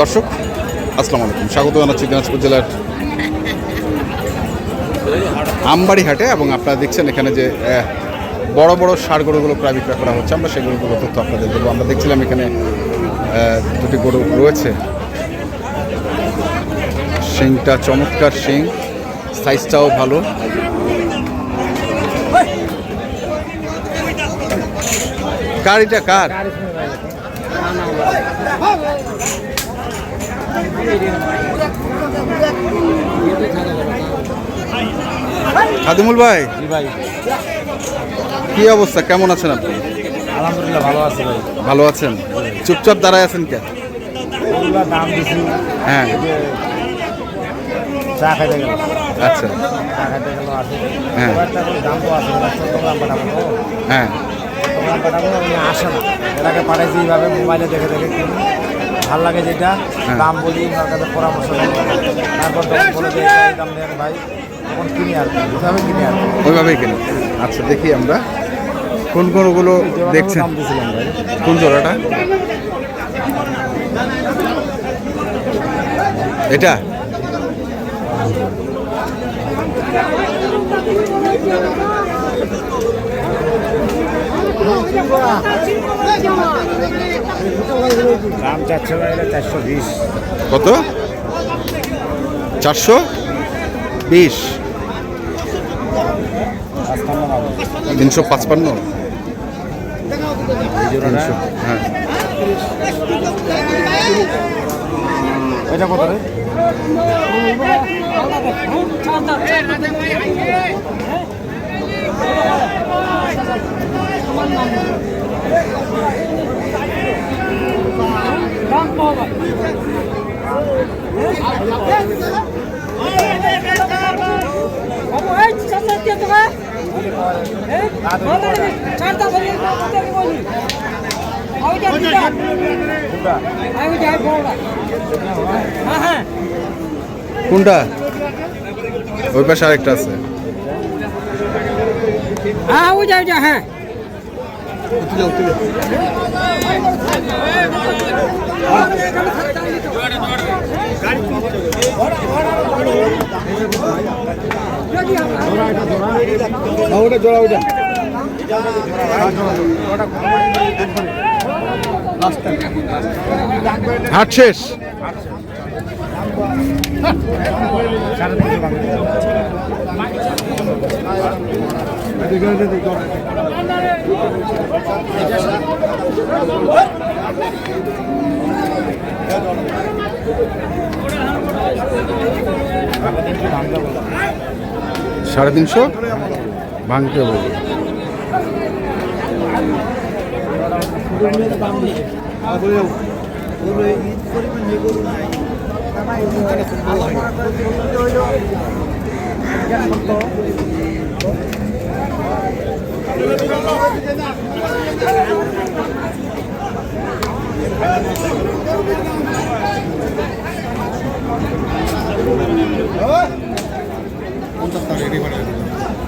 দর্শক, আসসালামু আলাইকুম। স্বাগত জানাচ্ছি দিনাজপুর জেলার আমবাড়ি হাটে এবং আপনারা দেখছেন এখানে যে বড় বড় সার গরুগুলো প্রায় বিক্রয় করা হচ্ছে। আমরা সেগুলোগুলো তথ্য আপনাদের দেবো। আমরা দেখছিলাম এখানে দুটি গরু রয়েছে। শিংটা চমৎকার শিং, সাইজটাও ভালো। কার এটা? কার? খাদিমুল ভাই? ভাই। কি অবস্থা? কেমন আছেন আপনি? আলহামদুলিল্লাহ ভালো আছে ভাই। ভালো আছেন? চুপচাপ দাঁড়ায় আছেন কে? দাম দিছি। হ্যাঁ। এই যে চা খাইতে গেল আচ্ছা। চা খাইতে গেল আছে হ্যাঁ। দাম তো আছে দাম পাঠাবো হ্যাঁ। ছোট দাম পাঠাবো আসে না। এটাকে পাঠাইছি এইভাবে মোবাইলে দেখে দেখে ভালো লাগে যেটা হ্যাঁ। দাম বলি ওনার কাছে পরামর্শ তারপর তখন বলে যে দাম দেন ভাই তখন কিনি আর কি এইভাবে কিনি আর ওইভাবেই কেন। আচ্ছা দেখি আমরা। কোন জোড়াটারও দেখছেন? কোন জোড়াটা? এটা? দাম চারশো বিশ। কত? চারশো? বিশ। তিনশো পাঁচপান্ন। হ্যাঁ। এটা কত রে? কোনটা? ওই পাশে আরেকটা আছে। হ্যাঁ ওই যা ওই যা হ্যাঁ। ওটা জোড়া হাট শেষ। বাংলা সাড়ে তিনশো? ভাঙতে হবে।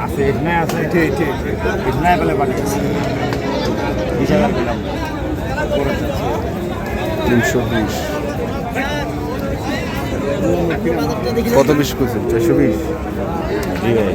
আছে এখানে আছে এখানে পেলে পাঠিয়েছি। বিশ হাজার পেলাম তিনশো বিশ। কত বিশ করছে চারশো বিশ? জি ভাই।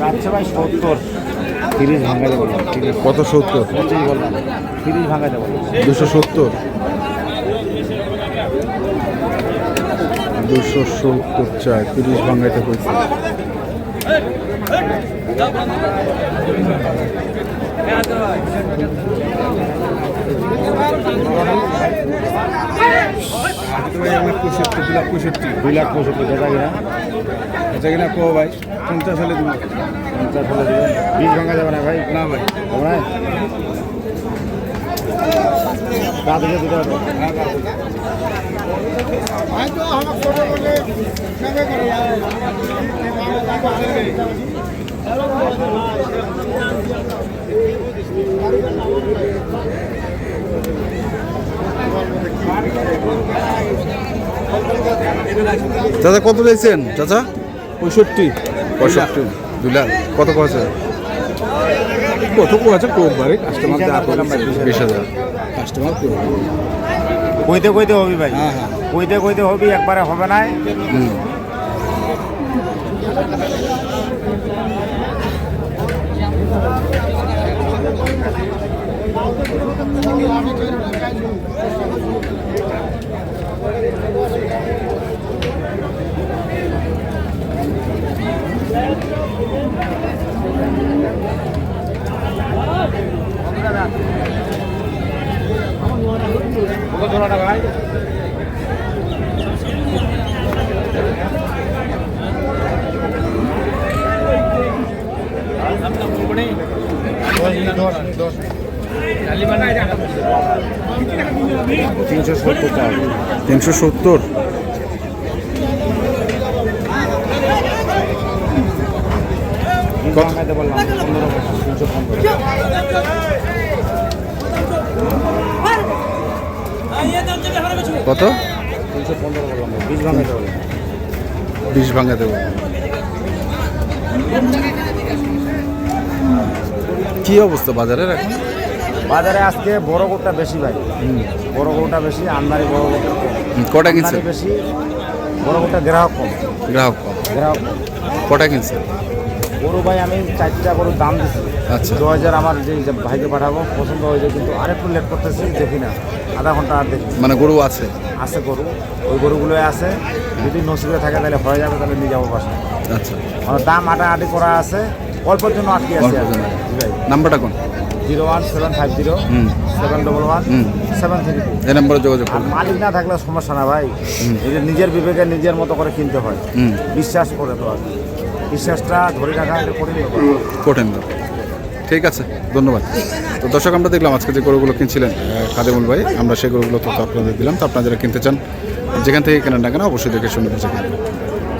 চারশো ভাই সত্তর তিরিশ ভাঙাতে বললাম কত সত্তর? পঁচিশ বললাম তিরিশ ভাঙাতে বললাম। দুশো সত্তর? দুশো সত্তর চার তিরিশ ভাঙাইতে কইছে পঁয়ষট্টি দু লাখ পঁয়ষট্টি দুই লাখ পঁয়ষট্টি। বেচা কিনা বেচা কিনা কো ভাই? পঞ্চাশ হলে দিব। পঞ্চাশ হলে দিব। বীজ ভাঙা যাবে না ভাই? না ভাই। হবে না? রাত দিতে হবে। চাচা কত চাইছেন চাচা? পঁয়ষট্টি। পঁয়ষট্টি। দুই লাখ। কত কাছে কত কাছে কোকবারে কাস্টমার যা করলাম ভাই বিশ হাজার। কাস্টমার কইতে কইতে হবি ভাই। হ্যাঁ হ্যাঁ। কইতে কইতে হবি একবারে হবে না হুম তিনশো সত্তর টাকা তিনশো সত্তর কত? খাইতে বললাম পনেরো তিনশো পনেরো কত তিনশো পনেরো বললাম বীজ ভাঙাইতে বললাম বিশ ভাঙা দেবো। কি অবস্থা বাজারের এখন? বাজারে আজকে বড় গোটা বেশি ভাই। বড় গোটা বেশি আমদানি বড় গোটা কটা কিনছে বেশি বড় গোটা গ্রাহক কম। গ্রাহক কম। গ্রাহক কম। কটা কিনছে গরু ভাই আমি চারটা গরুর দাম দিচ্ছি আচ্ছা। দু হাজার আমার যে ভাইকে পাঠাবো পছন্দ হয়েছে কিন্তু আরেকটু লেট করতেছি দেখি না। আধা ঘণ্টা আর দেখি। মানে গরু আছে? আছে গরু। ওই গরুগুলো আছে। যদি নসিবে থাকে তাহলে হয়ে যাবে তাহলে নিয়ে যাব বাসা আচ্ছা। আমার দাম আটাআটি করা আছে। অল্পের জন্য আটকে আছে। নাম্বারটা কোন? Zero one seven five zero seven double one seven three এই নম্বরে যোগাযোগ আর মালিক না থাকলে সমস্যা না ভাই। নিজের বিবেকে নিজের মতো করে কিনতে হয়। বিশ্বাস করে তো আর বিশ্বাসটা ধরে রাখা এটা কঠিন কঠিন তো ঠিক আছে ধন্যবাদ। তো দর্শক আমরা দেখলাম আজকে যে গরুগুলো কিনছিলেন কাদেমুল ভাই আমরা সেই গরুগুলো তথ্য আপনাদের দিলাম। তো আপনারা যারা কিনতে চান যেখান থেকে কেনেন না কেন অবশ্যই দেখে শুনে বুঝে কিনবেন।